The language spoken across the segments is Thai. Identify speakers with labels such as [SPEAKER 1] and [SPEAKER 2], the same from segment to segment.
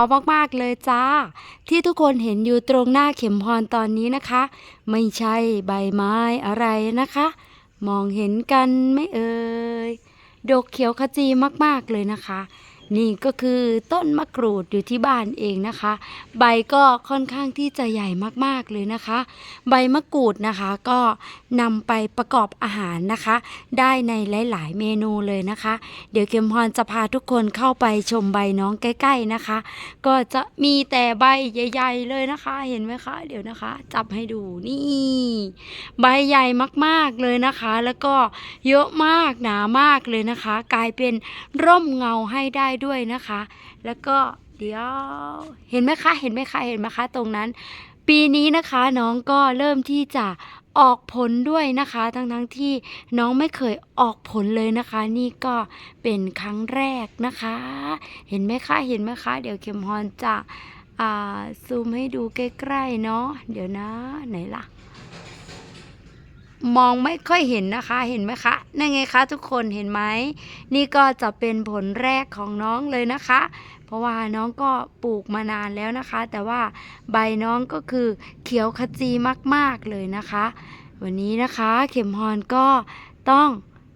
[SPEAKER 1] ขอบมากๆเลยจ้า ที่ทุกคนเห็นอยู่ตรงหน้าเข็มพรตอนนี้นะคะ ไม่ใช่ใบไม้อะไรนะคะ มองเห็นกันไม่เอ่ยดกเขียวขจีมากๆเลยนะคะ นี่ก็คือต้นมะกรูดอยู่ที่บ้านเองนะคะ ใบก็ค่อนข้างที่จะใหญ่มากๆเลยนะคะ ใบมะกรูดนะคะก็นำไปประกอบอาหารนะคะ ได้ในหลาย ๆ เมนูเลยนะคะ เดี๋ยวเข็มพรจะพาทุกคนเข้าไปชมใบน้องใกล้ ๆนะคะ ก็จะมีแต่ใบใหญ่ ๆ เลยนะคะ เห็นไหมคะ เดี๋ยวนะคะ จับให้ดูนี่ ใบใหญ่มากๆเลยนะคะ แล้วก็เยอะมากหนามากเลยนะคะ กลายเป็นร่มเงาให้ได้ด้วยนะคะ แล้วก็เดี๋ยวเห็นไหมคะ เห็นไหมคะเห็นไหมคะตรงนั้น ปีนี้นะคะน้องก็เริ่มที่จะออกผลด้วยนะคะ ทั้งๆที่น้องไม่เคยออกผลเลยนะคะ นี่ก็เป็นครั้งแรกนะคะ เห็นไหมคะเห็นไหมคะ เดี๋ยวเข็มฮอนจะซูมให้ดูใกล้ๆเนาะเดี๋ยวนะไหนล่ะ มองไม่ค่อยเห็นนะคะเห็นไหมคะนั่นไงคะทุกคนเห็นไหมนี่ก็จะเป็นผลแรกของน้องเลยนะคะ เพราะว่าน้องก็ปลูกมานานแล้วนะคะ แต่ว่าใบน้องก็คือเขียวขจีมากๆเลยนะคะ วันนี้นะคะเข็มฮอนก็ต้อง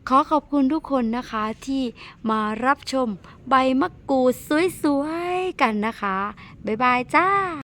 [SPEAKER 1] ขอขอบคุณทุกคนนะคะที่มารับชมใบมะกรูดสวยๆกันนะคะ บ๊ายบายจ้า